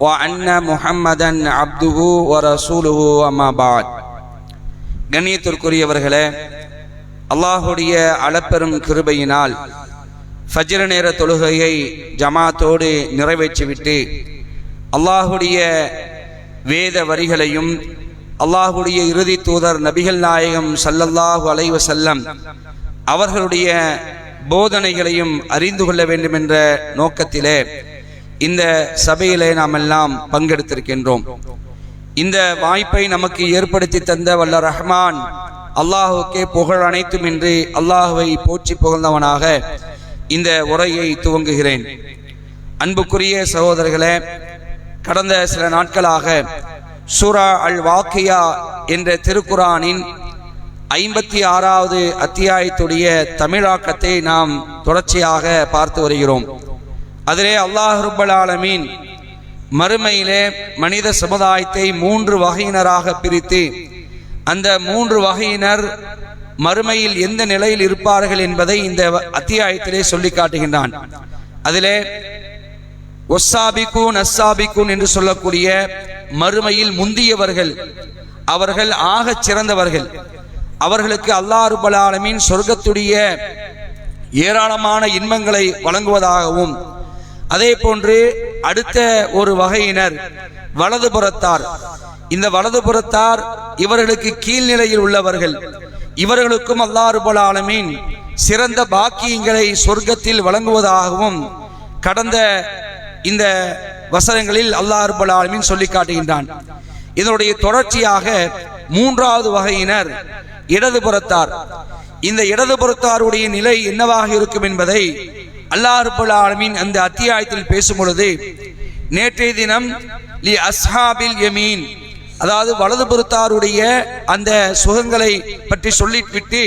وان محمدا عبده ورسوله اما بعد கண்ணியத்திற்குரியவர்களே அல்லாஹுடைய அளப்பெரும் கிருபையினால் ஃபஜ்ர நேர தொழுகையை ஜமாத்தோடு நிறைவேற்றிவிட்டு அல்லாஹுடைய வேத வரிகளையும் அல்லாஹுடைய இறுதி தூதர் நபிகள் நாயகம் சல்லல்லாஹு அலைஹி வஸல்லம் அவர்களுடைய போதனைகளையும் அறிந்து கொள்ள வேண்டும் என்ற நோக்கத்திலே இந்த சபையிலே நாம் எல்லாம் பங்கெடுத்திருக்கின்றோம். இந்த வாய்ப்பை நமக்கு ஏற்படுத்தி தந்த வல்ல ரஹ்மான் அல்லாஹுக்கே புகழ் அனைத்தும் இன்றி அல்லாஹுவை போற்றி புகழ்ந்தவனாக இந்த உரையை துவங்குகிறேன். அன்புக்குரிய சகோதரர்களே கடந்த சில நாட்களாக சூரா அல் வாக்கியா என்ற திருக்குரானின் ஐம்பத்தி ஆறாவது அத்தியாயத்துடைய தமிழாக்கத்தை நாம் தொடர்ச்சியாக பார்த்து வருகிறோம். அதிலே அல்லாஹ் ரப்பல் ஆலமீன் மறுமையிலே மனித சமுதாயத்தை மூன்று வகையினராக பிரித்து அந்த மூன்று வகையினர் மறுமையில் எந்த நிலையில் இருப்பார்கள் என்பதை இந்த அத்தியாயத்திலே சொல்லி காட்டுகின்றான். அதிலே ஒஸ்ஸாபிகூன் அஸ்ஸாபிகூன் என்று சொல்லக்கூடிய மறுமையில் முந்தியவர்கள் அவர்கள் ஆகச் சிறந்தவர்கள். அவர்களுக்கு அல்லாஹ் ரப்பல் சொர்க்கத்துடைய ஏராளமான இன்பங்களை வழங்குவதாகவும் அதே போன்று அடுத்த ஒரு வகையினர் வலதுபுறத்தார். இந்த வலதுபுறத்தார் இவர்களுக்கு கீழ்நிலையில் உள்ளவர்கள். இவர்களுக்கும் அல்லாஹ் ஆலமீன் சிறந்த பாக்கியங்களை சொர்க்கத்தில் வழங்குவதாகவும் கடந்த இந்த வசனங்களில் அல்லாஹ் ஆலமீன் சொல்லி காட்டுகின்றான். இதனுடைய தொடர்ச்சியாக மூன்றாவது வகையினர் இடதுபுறத்தார். இந்த இடதுபுறத்தாருடைய நிலை என்னவாக இருக்கும் என்பதை அல்லாஹ் ஆலமின் அந்த அத்தியாயத்தில் பேசும் பொழுது நேற்றைய தினம் லி அஸ்ஹாபில் யமீன் அதாவது வலதுபுறத்தாருடைய அந்த சுகங்களை பற்றி சொல்லிவிட்டு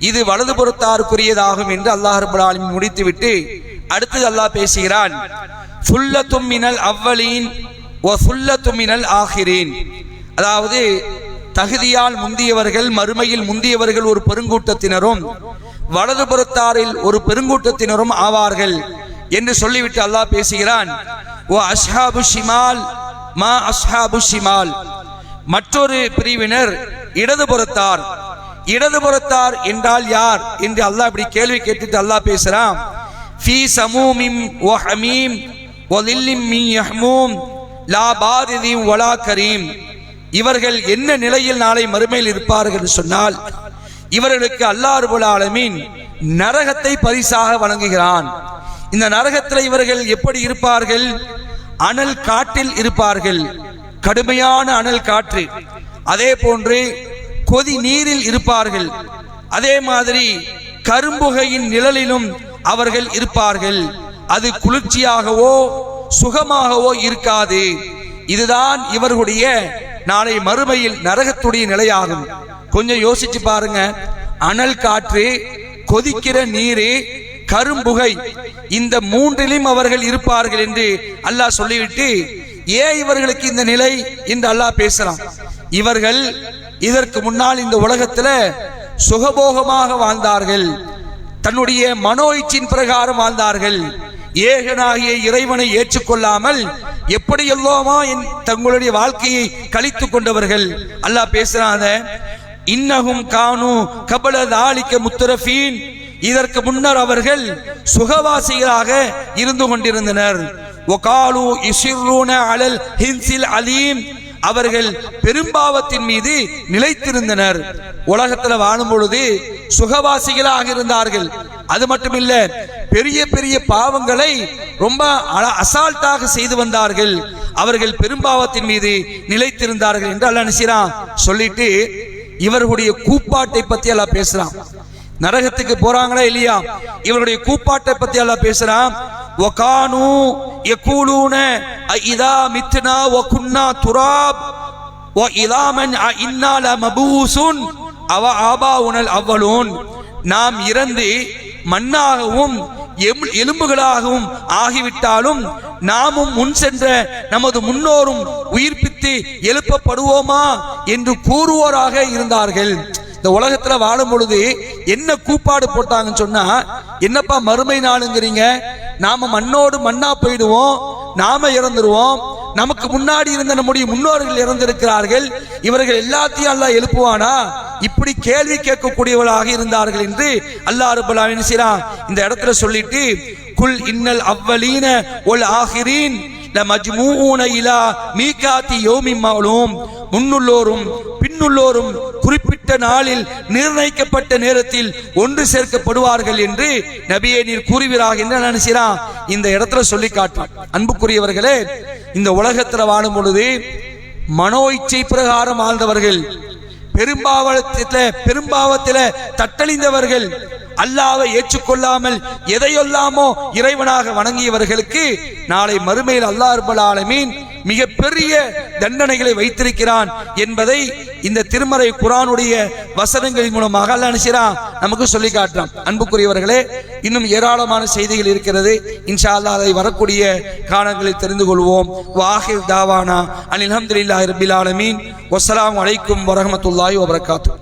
இது வலதுபுறத்தாருக்குரியதாகும் என்று அல்லாஹுபுல் ஆலமின் முடித்துவிட்டு அடுத்தது அல்லாஹ் பேசுகிறான் ஃபுல்ல தும்மினல் அவ்வலீன் ஓ ஃபுல்ல தும்மினல் ஆகிறேன் அதாவது தகுதியால் முந்தியவர்கள் மறுமையில் முந்தியவர்கள் ஒரு பெருங்கூட்டத்தினரும் வலதுபுறத்தாரில் ஒரு பெருங்கூட்டத்தினரும் ஆவார்கள் என்று சொல்லிவிட்டு அல்லாஹ் பேசுகிறான். ஓ அஸ்ஹாபு ஷிமால் மா அஸ்ஹாபு ஷிமால். மற்றொரு பிரிவினர் இடதுபுறத்தார். இடதுபுறத்தார் என்றால் யார் என்று அல்லாஹ் இப்படி கேள்வி கேட்டுட்டு அல்லாஹ் பேசுறான். ஃபீ சமூமிம் ஓ ஹமீம் ஒ லில்லிம் மீ யஹ்மூம் லா பாரிதிம் ஒலா கரீம். இவர்கள் என்ன நிலையில் நாளை மறுமையில் இருப்பார்கள் என்று சொன்னால் இவர்களுக்கு அல்லாஹ் ஆலமீன் நரகத்தை பரிசாக வழங்குகிறான். இந்த நரகத்தில் இவர்கள் எப்படி இருப்பார்கள்? அனல் காட்டில் இருப்பார்கள். கடுமையான அனல் காற்று. அதே போன்று கொதி நீரில் இருப்பார்கள். அதே மாதிரி கரும்புகையின் நிழலிலும் அவர்கள் இருப்பார்கள். அது குளிர்ச்சியாகவோ சுகமாகவோ இருக்காது. இதுதான் இவர்களுடைய நாளை மறுமையில் நரகத்துடைய நிலையாகும். கொஞ்சம் யோசிச்சு பாருங்க. அனல் காற்று கொதிக்கிற நீரு கரும்புகை இந்த மூன்றிலும் அவர்கள் இருப்பார்கள் என்று அல்லாஹ் சொல்லிவிட்டு ஏன் இவர்களுக்கு இந்த நிலை என்று அல்லாஹ் பேசலாம். இவர்கள் இதற்கு முன்னால் இந்த உலகத்துல சுகபோகமாக வாழ்ந்தார்கள். தன்னுடைய மனோ இச்சின் பிரகாரம் வாழ்ந்தார்கள். ஏகனாகிய இறைவனை ஏற்றுக்கொள்ளாமல் எப்படி என் தங்களுடைய வாழ்க்கையை கழித்துக் கொண்டவர்கள். அல்லாஹ் பேசுறாங்க இன்னகும் கானு கபல தாலிக்க முத்தரஃபீன். இதற்கு முன்னர் அவர்கள் சுகவாசிகளாக இருந்து கொண்டிருந்தனர். ஒகாலு இசிர்ரூன அலல் ஹின்சில் அலீம். அவர்கள் பெரும்பாவத்தின் மீது நிலைத்திருந்தனர். உலகத்தில் வாழும் பொழுது சுகவாசிகளாக இருந்தார்கள். அது மட்டுமில்ல பெரிய பெரிய பாவங்களை ரொம்ப அல- அசால்ட்டாக செய்து வந்தார்கள். அவர்கள் பெரும்பாவத்தின் மீது நிலைத்திருந்தார்கள் என்று அல்ல நினைச்சான் சொல்லிட்டு இவர்களுடைய கூப்பாட்டை பத்தி எல்லாம் பேசுறான். நரகத்துக்கு போறாங்களா இல்லையா? இவருடைய கூப்பாட்டை பத்தி எல்லாம் பேசுறான். ஒகானு எக்கூலூன இதா மித்னா ஒகுன்னா துராப் ஓ இலாமன் இன்னால மபூசுன் அவ ஆபா உணல் அவ்வளோன் நாம் இறந்து மண்ணாகவும் எலும்புகளாகவும் ஆகிவிட்டாலும் நாமும் முன் சென்ற நமது முன்னோரும் உயிர்ப்பி உயிர்ப்பித்து எழுப்பப்படுவோமா என்று கூறுவோராக இருந்தார்கள். இந்த உலகத்துல வாழும் பொழுது என்ன கூப்பாடு போட்டாங்கன்னு சொன்னா என்னப்பா மறுமை நாளுங்கிறீங்க? நாம மண்ணோடு மண்ணா போயிடுவோம் நாம இறந்துருவோம். நமக்கு முன்னாடி இருந்த நம்முடைய முன்னோர்கள் இறந்திருக்கிறார்கள். இவர்கள் எல்லாத்தையும் அல்லாஹ் எழுப்புவானா? இப்படி கேள்வி கேட்கக்கூடியவர்களாக இருந்தார்கள் என்று அல்லாஹ் ரபுல்லா என்ன இந்த இடத்துல சொல்லிட்டு குல் இன்னல் அவ்வலீன ஒல் ஆகிரீன். லமஜ்மூன இலா மீகாத்தி யோமி முன்னுள்ளோரும் பின்னுள்ளோரும் குறிப்பிட்ட நாளில் நிர்ணயிக்கப்பட்ட நேரத்தில் ஒன்று சேர்க்கப்படுவார்கள் என்று நபியே நீர் கூறுவீராக. என்று நினைச்சிறான் இந்த இடத்துல சொல்லி காட்டான் அன்புக்குரியவர்களே இந்த உலகத்தில் வாழும் பொழுது மனோ இச்சை பிரகாரம் வாழ்ந்தவர்கள் பெரும்பாவத்தில பெரும்பாவத்தில தட்டழிந்தவர்கள் அல்லாவை ஏற்றுக்கொள்ளாமல் எதையெல்லாமோ இறைவனாக வணங்கியவர்களுக்கு நாளை மறுமையில் அல்லாஹ் ரப்பல் ஆலமீன் மிக பெரிய தண்டனைகளை வைத்திருக்கிறான் என்பதை இந்த திருமறை குரானுடைய வசனங்களின் மூலமாக அல்லாஹ் நினைச்சான் நமக்கு சொல்லி காட்டுறான். அன்புக்குரியவர்களே இன்னும் ஏராளமான செய்திகள் இருக்கிறது. இன்ஷா அல்லா அதை வரக்கூடிய காலங்களில் தெரிந்து கொள்வோம். வாஹிர் தாவானா அனில் அஹமதுல்லாஹி ரபில் ஆலமீன். வஸ்ஸலாமு அலைக்கும் வரஹ்மத்துல்லாஹி வபரகாத்துஹு.